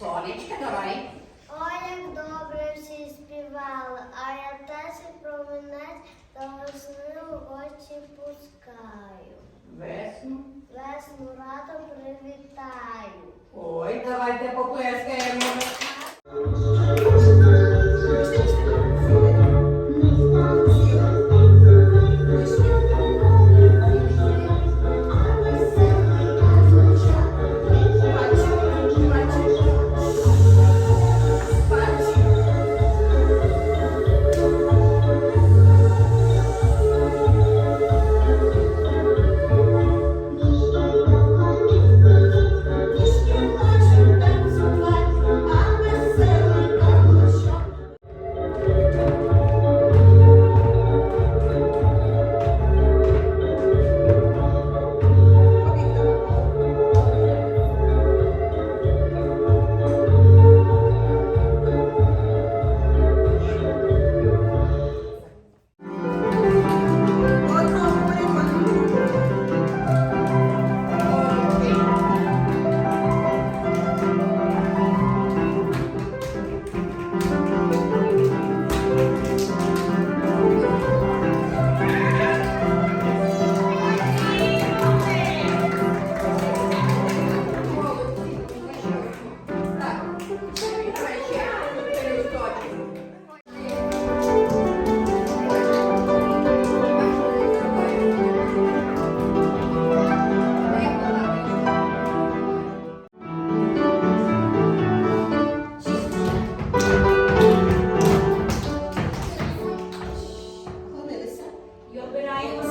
Сонечка, давай. Ой, як добре всі співали, а я теж про промінець та весни в очі пускаю. Весну. Весну радо привітаю. Ой, давайте поплескаємо. Good night.